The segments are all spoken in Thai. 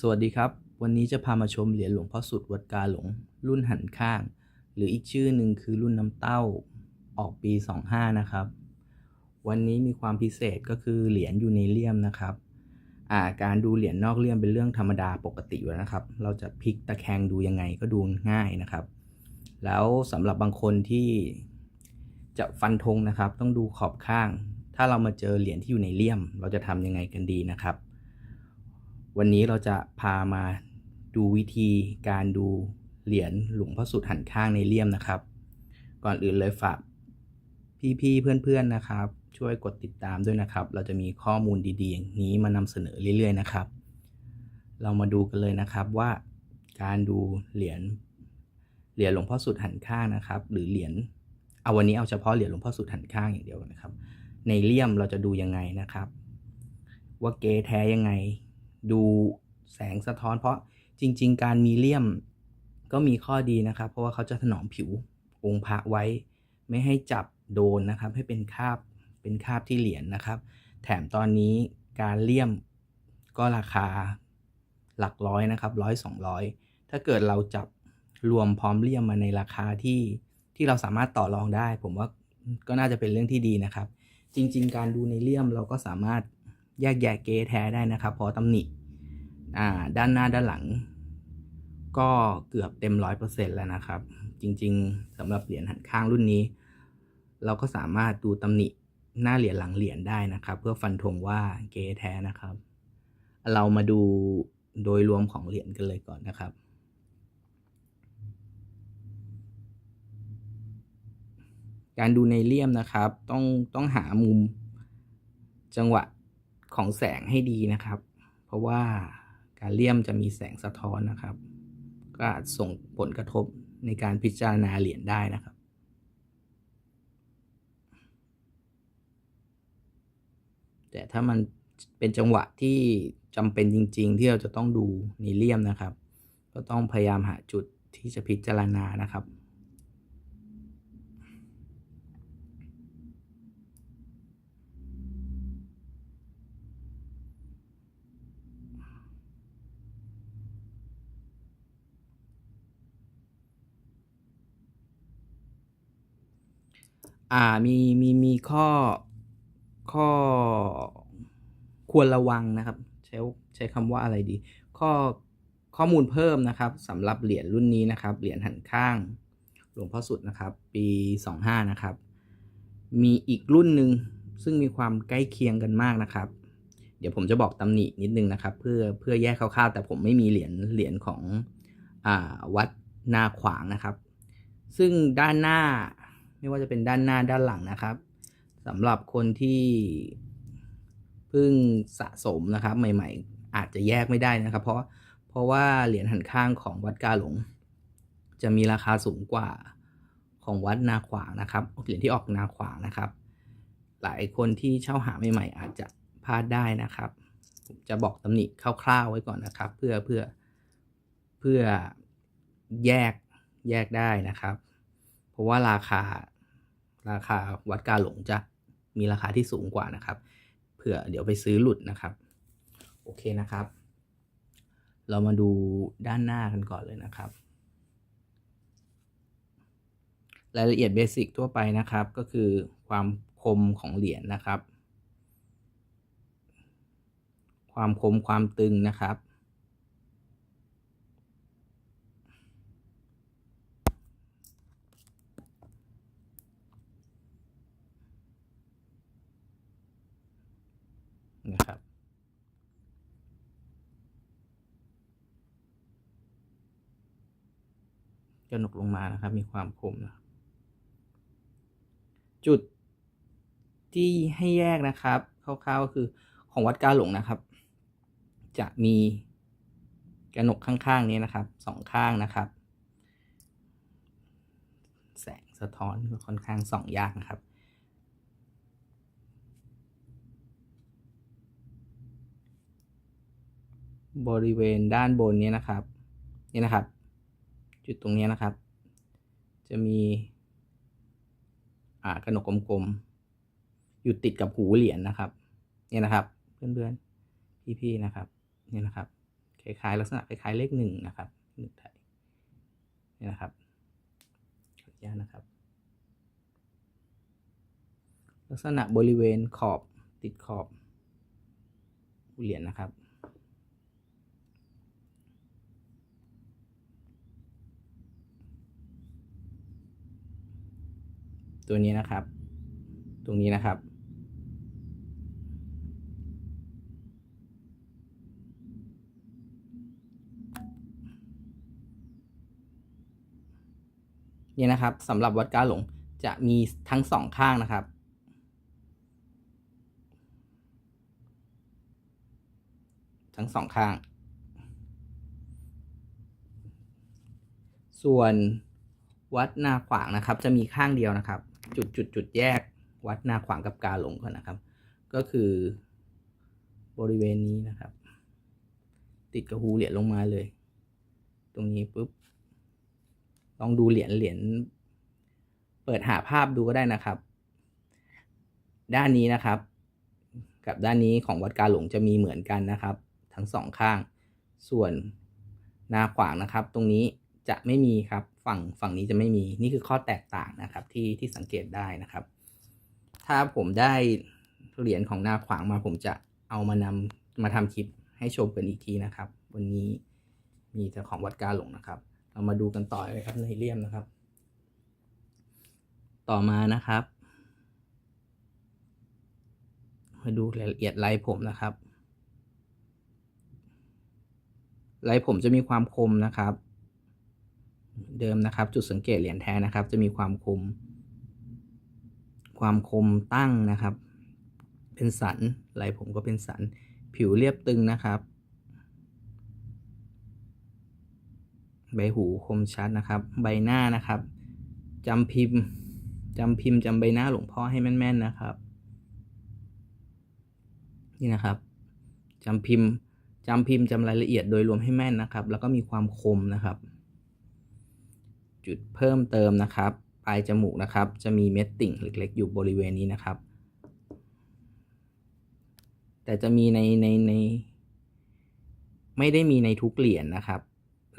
สวัสดีครับ วันนี้จะพามาชมเหรียญหลวงพ่อสุดวัดกาหลง รุ่นหันข้าง หรืออีกชื่อหนึ่งคือรุ่นน้ำเต้าออกปี 25 นะครับ วันนี้มีความพิเศษก็คือเหรียญอยู่ในเลี่ยมนะครับอาการดูเหรียญนอกเลี่ยมเป็นเรื่องธรรมดาปกติอยู่แล้วนะครับ เราจะพลิกตะแคงดูยังไงก็ดูง่ายนะครับ แล้วสำหรับบางคนที่จะฟันธงนะครับ ต้องดูขอบข้าง ถ้าเรามาเจอเหรียญที่อยู่ในเลี่ยม เราจะทำยังไงกันดีนะครับ วันนี้เราจะพามาดูวิธีการดูเหรียญหลวงพ่อสุดหันข้างในเลี่ยมนะครับ ก่อนอื่นเลยฝากพี่ๆเพื่อนๆนะครับ ช่วยกดติดตามด้วยนะครับ เราจะมีข้อมูลดีๆอย่างนี้มานำเสนอเรื่อยๆนะครับ เรามาดูกันเลยนะครับว่าการดูเหรียญเหรียญหลวงพ่อสุดหันข้างนะครับ หรือเหรียญเอาวันนี้เอาเฉพาะเหรียญหลวงพ่อสุดหันข้างอย่างเดียวนะครับ ในเลี่ยมเราจะดูยังไงนะครับ ว่าเกแท้ยังไง ดูแสงสะท้อน เพราะจริง ๆ การมีเลี่ยมก็มีข้อดีนะครับ เพราะว่าเขาจะถนอมผิวองค์พระไว้ ไม่ให้จับโดนนะครับ ให้เป็นคาบเป็นคาบที่เหรียญนะครับ แถมตอนนี้การเลี่ยมก็ราคาหลักร้อยนะครับร้อยสองร้อยถ้าเกิดเราจับรวมพร้อมเลี่ยมมาในราคาที่ที่เราสามารถต่อรองได้ ผมว่าก็น่าจะเป็นเรื่องที่ดีนะครับ จริง ๆ การดูในเลี่ยมเราก็สามารถแยกแยะเกแท้ได้นะครับเพราะตำหนิ ด้านหน้าด้านหลัง ก็เกือบเต็มร้อยเปอร์เซ็นแล้วนะครับ จริงๆสำหรับเหรียญหันข้างรุ่นนี้ เราก็สามารถดูตำหนิหน้าเหรียญหลังเหรียญได้นะครับ เพื่อฟันธงว่าเกแท้นะครับ เรามาดูโดยรวมของเหรียญกันเลยก่อนนะครับการดูในเลี่ยมนะครับ ต้องต้องหามุมจังหวะของแสงให้ดีนะครับ เพราะว่า การเลี่ยมจะมีแสงสะท้อนนะครับ ก็อาจส่งผลกระทบในการพิจารณาเหรียญได้นะครับ แต่ถ้ามันเป็นจังหวะที่จำเป็นจริง ๆ ที่เราจะต้องดูในเลี่ยมนะครับ ก็ต้องพยายามหาจุดที่จะพิจารณานะครับ อ่ามีมีมีข้อข้อควรระวังนะครับ ใช้ใช้คำว่าอะไรดี ข้อข้อมูลเพิ่มนะครับสำหรับเหรียญรุ่นนี้นะครับ เหรียญหันข้าง หลวงพ่อสุดนะครับ ปี 25 นะครับ มีอีกรุ่นหนึ่งซึ่งมีความใกล้เคียงกันมากนะครับ เดี๋ยวผมจะบอกตำหนินิดนึงนะครับ เพื่อเพื่อแยกคร่าวๆ แต่ผมไม่มีเหรียญเหรียญของอวัดนาขวางนะครับ ซึ่งด้านหน้า ไม่ว่าจะเป็นด้านหน้าด้านหลังนะครับสำหรับคนที่เพิ่งสะสมนะครับ ใหม่ๆ อาจจะแยกไม่ได้นะครับ เพราะเพราะว่าเหรียญหันข้างของวัดกาหลง จะมีราคาสูงกว่าของวัดนาขวางนะครับเหรียญที่ออกนาขวางนะครับ หลายคนที่เช่าหาใหม่ๆ อาจจะพลาดได้นะครับผมจะบอกตำหนิคร่าวๆไว้ก่อนนะครับ เพื่อเพื่อเพื่อแยกแยกได้นะครับ เพราะว่าราคาราคาวัดกาหลงจะมีราคาที่สูงกว่านะครับ เผื่อเดี๋ยวไปซื้อหลุดนะครับ โอเคนะครับ เรามาดูด้านหน้ากันก่อนเลยนะครับ รายละเอียดเบสิกทั่วไปนะครับ ก็คือความคมของเหรียญนะครับ ความคมความตึงนะครับ นะครับ กระหนกลงมานะครับ มีความคมนะจุดที่ให้แยกนะครับคร่าวๆก็คือของวัดกาหลงนะครับ จะมีกระหนกข้างๆนี้นะครับสองข้างนะครับ แสงสะท้อนค่อนข้างส่องยากนะครับ บริเวณด้านบนนี้นะครับ นี่นะครับ จุดตรงนี้นะครับ จะมีอ่ากระหนกกลมๆอยู่ติดกับหูเหรียญนะครับ เนี่ยนะครับ เพื่อนๆพี่ๆนะครับเนี่ยนะครับคล้ายๆลักษณะคล้ายๆเลขหนึ่งนะครับหนึ่งไทยนี่นะครับขออนุญาตนะครับ ลักษณะบริเวณขอบติดขอบเหรียญนะครับ ตัวนี้นะครับ ตรงนี้นะครับ นี่นะครับสำหรับวัดกาหลงจะมีทั้งสองข้างนะครับทั้งสองข้าง ส่วนวัดนาขวางนะครับ จะมีข้างเดียวนะครับ จุดจุดจุดแยกวัดนาขวางกับกาหลงก่อนนะครับ ก็คือบริเวณนี้นะครับ ติดกับหูเหรียญลงมาเลย ตรงนี้ปุ๊บลองดูเหรียญเหรียญเปิดหาภาพดูก็ได้นะครับ ด้านนี้นะครับ กับด้านนี้ของวัดกาหลงจะมีเหมือนกันนะครับ ทั้งสองข้าง ส่วนนาขวางนะครับ ตรงนี้จะไม่มีครับ ฝั่งฝั่งนี้จะไม่มีนี่คือข้อแตกต่างนะครับที่ที่สังเกตได้นะครับ ถ้าผมได้เหรียญของนาขวางมาผมจะเอามานำมาทำคลิปให้ชมกันอีกทีนะครับ วันนี้มีแต่ของวัดกาหลงนะครับ เรามาดูกันต่อเลยครับในเลี่ยมนะครับ ต่อมานะครับ มาดูรายละเอียดลายผมนะครับลายผมจะมีความคมนะครับ เดิมนะครับ จุดสังเกตเหรียญแท้นะครับ จะมีความคม ความคมตั้งนะครับ เป็นสันลายผมก็เป็นสัน ผิวเรียบตึงนะครับใบหูคมชัดนะครับ ใบหน้านะครับจำพิมพ์จำพิมพ์จำใบหน้าหลวงพ่อให้แม่น ๆ นะครับ นี่นะครับจำพิมพ์จำพิมพ์จำรายละเอียดโดยรวมให้แม่นนะครับ แล้วก็มีความคมนะครับ จุดเพิ่มเติมนะครับ ปลายจมูกนะครับ จะมีเม็ดติ่งเล็ก ๆ อยู่บริเวณนี้นะครับ แต่จะมีในในใน ไม่ได้มีในทุกเหรียญนะครับ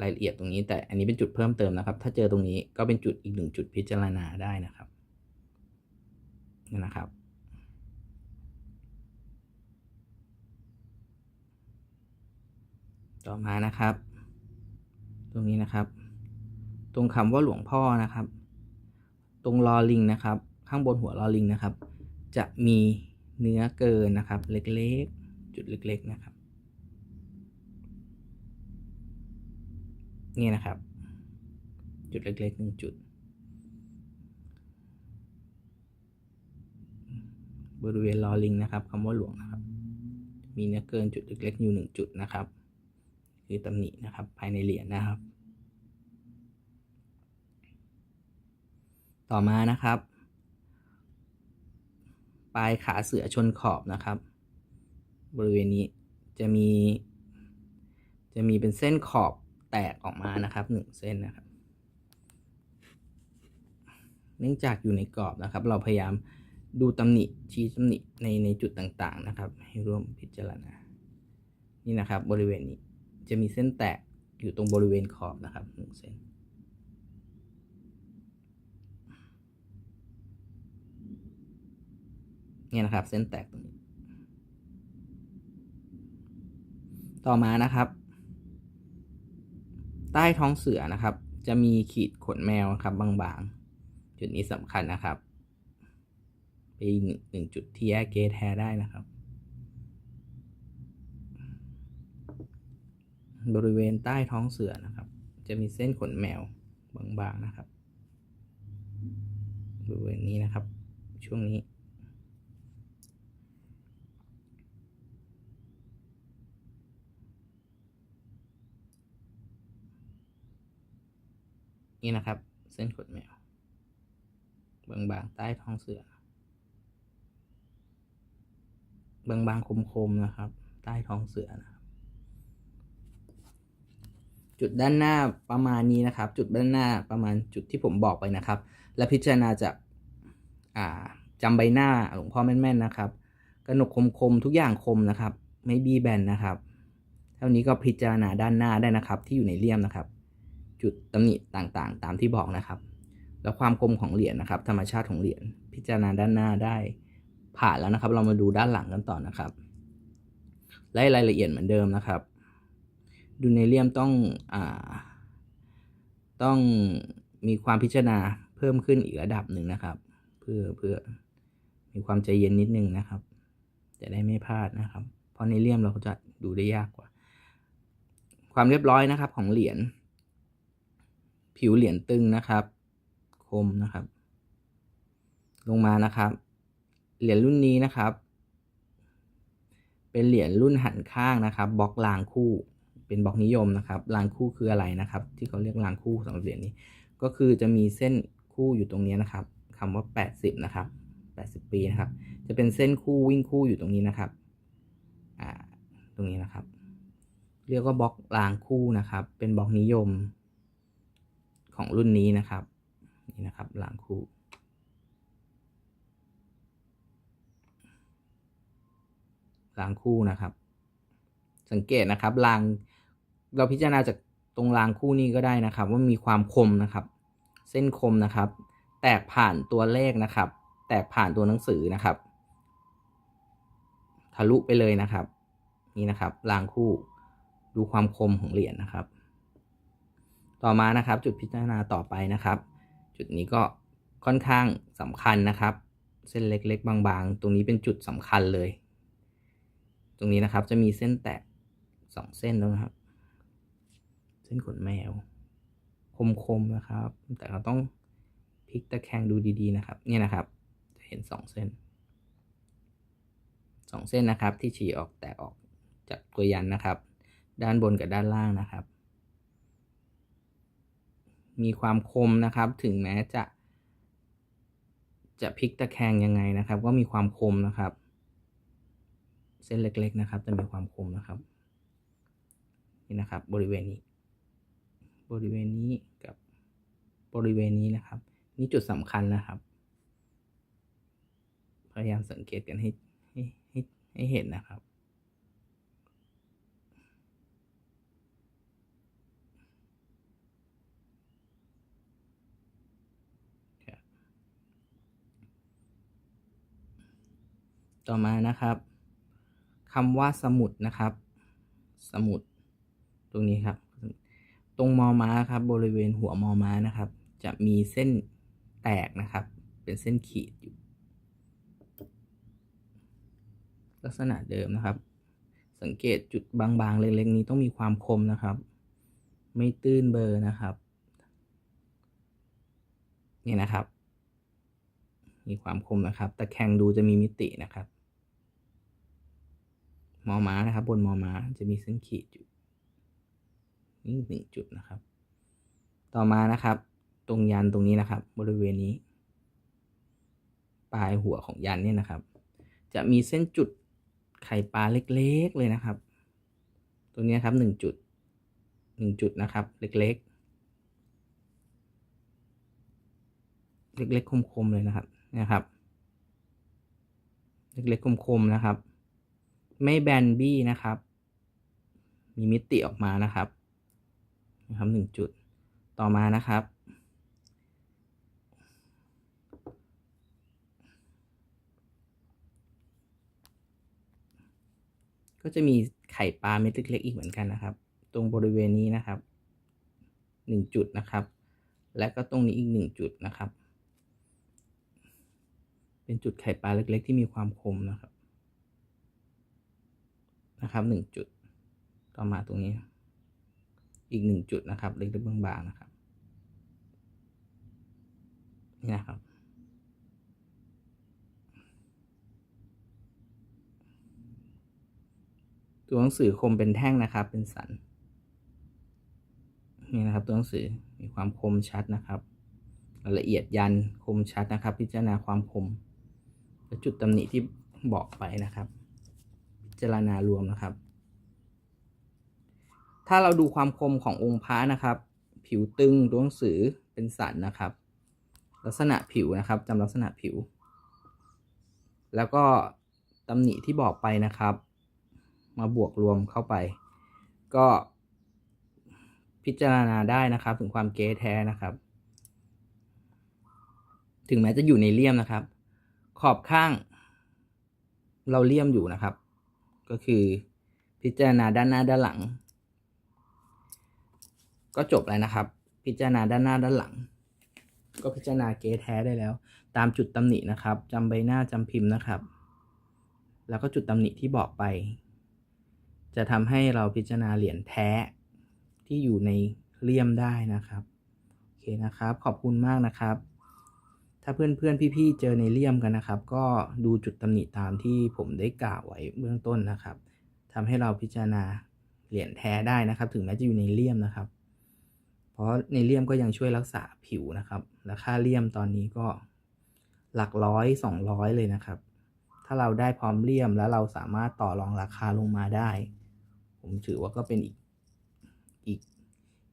รายละเอียดตรงนี้ แต่อันนี้เป็นจุดเพิ่มเติมนะครับ ถ้าเจอตรงนี้ก็เป็นจุดอีกหนึ่งจุดพิจารณาได้นะครับนี่นะครับต่อมานะครับ ตรงนี้นะครับ ตรงคำว่าหลวงพ่อนะครับ ตรงลอลิงนะครับ ข้างบนหัวลอลิงนะครับ จะมีเนื้อเกินนะครับ เล็กๆ จุดเล็กๆนะครับ นี่นะครับ จุดเล็กๆหนึ่งจุด บริเวณลอลิงนะครับคำว่าหลวงนะครับ มีเนื้อเกินจุดเล็กๆอยู่หนึ่งจุดนะครับ คือตำหนินะครับภายในเหรียญนะครับ ต่อมานะครับ ปลายขาเสือชนขอบนะครับ บริเวณนี้จะมี จะมีเป็นเส้นขอบแตกออกมานะครับหนึ่งเส้นนะครับ เนื่องจากอยู่ในกรอบนะครับ เราพยายามดูตำหนิชี้ตำหนิในในจุดต่างๆนะครับ ให้ร่วมพิจารณา นี่นะครับบริเวณนี้จะมีเส้นแตกอยู่ตรงบริเวณขอบนะครับหนึ่งเส้น เนี่ยนะครับ เส้นแตกตรงนี้ ต่อมานะครับ ใต้ท้องเสือนะครับ จะมีขีดขนแมวครับบางๆ จุดนี้สำคัญนะครับเป็นหนึ่งจุดที่แยกเกทแท้ได้นะครับ บริเวณใต้ท้องเสือนะครับ จะมีเส้นขนแมวบางๆนะครับ บริเวณนี้นะครับ ช่วงนี้ นี่นะครับ เส้นขนแมวบางๆใต้ท้องเสือบางๆคมๆนะครับ ใต้ท้องเสือนะครับ จุดด้านหน้าประมาณนี้นะครับ จุดด้านหน้าประมาณจุดที่ผมบอกไปนะครับ และพิจารณาจากอ่าจำใบหน้าหลวงพ่อแม่นๆนะครับกระหนกคมๆทุกอย่างคมนะครับ ไม่บีแบนนะครับ เท่านี้ก็พิจารณาด้านหน้าได้นะครับ ที่อยู่ในเลี่ยมนะครับ จุดตำหนิต่างๆ ตามที่บอกนะครับ แล้วความคมของเหรียญนะครับ ธรรมชาติของเหรียญพิจารณาด้านหน้าได้ผ่านแล้วนะครับ เรามาดูด้านหลังกันต่อนะครับและรายละเอียดเหมือนเดิมนะครับดูในเลียมต้องอ่าต้องมีความพิจารณาเพิ่มขึ้นอีกระดับหนึ่งนะครับ เพื่อเพื่อมีความใจเย็นนิดนึงนะครับ จะได้ไม่พลาดนะครับ เพราะในเลียมเราจะดูได้ยากกว่า ความเรียบร้อยนะครับของเหรียญ ผิวเหรียญตึงนะครับ คมนะครับ ลงมานะครับ เหรียญรุ่นนี้นะครับ เป็นเหรียญรุ่นหันข้างนะครับบล็อกรางคู่ เป็นบล็อกนิยมนะครับรางคู่คืออะไรนะครับ ที่เขาเรียกรางคู่สำหรับเหรียญนี้ ก็คือจะมีเส้นคู่อยู่ตรงนี้นะครับคำว่า 80 นะครับ 80 ปีนะครับ จะเป็นเส้นคู่วิ่งคู่อยู่ตรงนี้นะครับอ่าตรงนี้นะครับ เรียกว่าบล็อกรางคู่นะครับ เป็นบล็อกนิยม ของรุ่นนี้นะครับ นี่นะครับรางคู่รางคู่นะครับ สังเกตนะครับรางเราพิจารณาจากตรงรางคู่นี้ก็ได้นะครับ ว่ามีความคมนะครับ เส้นคมนะครับ แตกผ่านตัวเลขนะครับ แตกผ่านตัวหนังสือนะครับ ทะลุไปเลยนะครับ นี่นะครับรางคู่ดูความคมของเหรียญนะครับ ต่อมานะครับ จุดพิจารณาต่อไปนะครับ จุดนี้ก็ค่อนข้างสำคัญนะครับ เส้นเล็ก ๆ บางๆ ตรงนี้เป็นจุดสำคัญเลย ตรงนี้นะครับจะมีเส้นแตกสองเส้นแล้วนะครับ เส้นขนแมว คมๆนะครับ แต่เราต้องพลิกตะแคงดูดีๆนะครับ เนี่ยนะครับ จะเห็นสองเส้นสองเส้นนะครับที่ฉี่ออกแตกออกจากตัวยันนะครับ ด้านบนกับด้านล่างนะครับ มีความคมนะครับ ถึงแม้จะ จะพลิกตะแคงยังไงนะครับ ก็มีความคมนะครับ เส้นเล็กๆนะครับจะมีความคมนะครับนี่นะครับ บริเวณนี้ บริเวณนี้กับบริเวณนี้นะครับ นี่จุดสำคัญนะครับ พยายามสังเกตกันให้ให้ให้ให้เห็นนะครับ ต่อมานะครับคำว่าสมุดนะครับ สมุด ตรงนี้ครับ ตรงมอม้าครับ บริเวณหัวมอม้านะครับ จะมีเส้นแตกนะครับ เป็นเส้นขีดอยู่ ลักษณะเดิมนะครับ สังเกตจุดบางๆ เล็กๆ นี้ต้องมีความคมนะครับ ไม่ตื้นเบอร์นะครับ นี่นะครับ มีความคมนะครับตะแคงดูจะมีมิตินะครับ มอม้านะครับ บนมอม้าจะมีเส้นขีดอยู่นี่หนึ่งจุดนะครับ ต่อมานะครับ ตรงยันตรงนี้นะครับ บริเวณนี้ ปลายหัวของยันเนี่ยนะครับ จะมีเส้นจุดไข่ปลาเล็กๆเลยนะครับ ตรงนี้ครับหนึ่งจุดหนึ่งจุดนะครับ เล็กๆ เล็กๆคมๆเลยนะครับนะครับ เล็กๆคมๆนะครับ ไม่แบนบี้นะครับ มีมิติออกมานะครับนะครับหนึ่งจุดต่อมานะครับ ก็จะมีไข่ปลาเม็ดเล็กๆอีกเหมือนกันนะครับ ตรงบริเวณนี้นะครับหนึ่งจุดนะครับ และก็ตรงนี้อีกหนึ่งจุดนะครับ เป็นจุดไข่ปลาเล็กๆ ที่มีความคมนะครับ นะครับหนึ่งจุด ต่อมาตรงนี้ อีกหนึ่งจุดนะครับ เล็กๆบางๆนะครับ นี่นะครับ ตัวหนังสือคมเป็นแท่งนะครับ เป็นสัน นี่นะครับ ตัวหนังสือมีความคมชัดนะครับรายละเอียดยันคมชัดนะครับ พิจารณาความคมและจุดตำหนิที่บอกไปนะครับ จารณารวมนะครับ ถ้าเราดูความคมขององค์พระนะครับ ผิวตึงตัวหนังสือเป็นสันนะครับ ลักษณะผิวนะครับจำลักษณะผิว แล้วก็ตำหนิที่บอกไปนะครับ มาบวกรวมเข้าไป ก็พิจารณาได้นะครับ ถึงความเก๊แท้นะครับ ถึงแม้จะอยู่ในเลี่ยมนะครับ ขอบข้างเราเลี่ยมอยู่นะครับ ก็คือพิจารณาด้านหน้าด้านหลัง ก็จบแล้วนะครับ พิจารณาด้านหน้าด้านหลัง ก็พิจารณาเก๊แท้ได้แล้ว ตามจุดตำหนินะครับจำใบหน้าจำพิมพ์นะครับ แล้วก็จุดตำหนิที่บอกไป จะทำให้เราพิจารณาเหรียญแท้ที่อยู่ในเลี่ยมได้นะครับ โอเคนะครับ ขอบคุณมากนะครับ ถ้าเพื่อนๆพี่ๆเจอในเลี่ยมกันนะครับ ก็ดูจุดตำหนิตามที่ผมได้กล่าวไว้เบื้องต้นนะครับทำให้เราพิจารณาเหรียญแท้ได้นะครับ ถึงแม้จะอยู่ในเลี่ยมนะครับ เพราะในเลี่ยมก็ยังช่วยรักษาผิวนะครับ และค่าเลี่ยมตอนนี้ก็หลักร้อยสองร้อยเลยนะครับ ถ้าเราได้พร้อมเลี่ยมแล้วเราสามารถต่อรองราคาลงมาได้ ผมถือว่าก็เป็นอีกอีก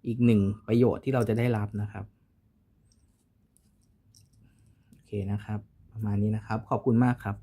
อีกหนึ่งประโยชน์ที่เราจะได้รับนะครับ โอเค นะครับ ประมาณนี้นะครับ ขอบคุณมากครับ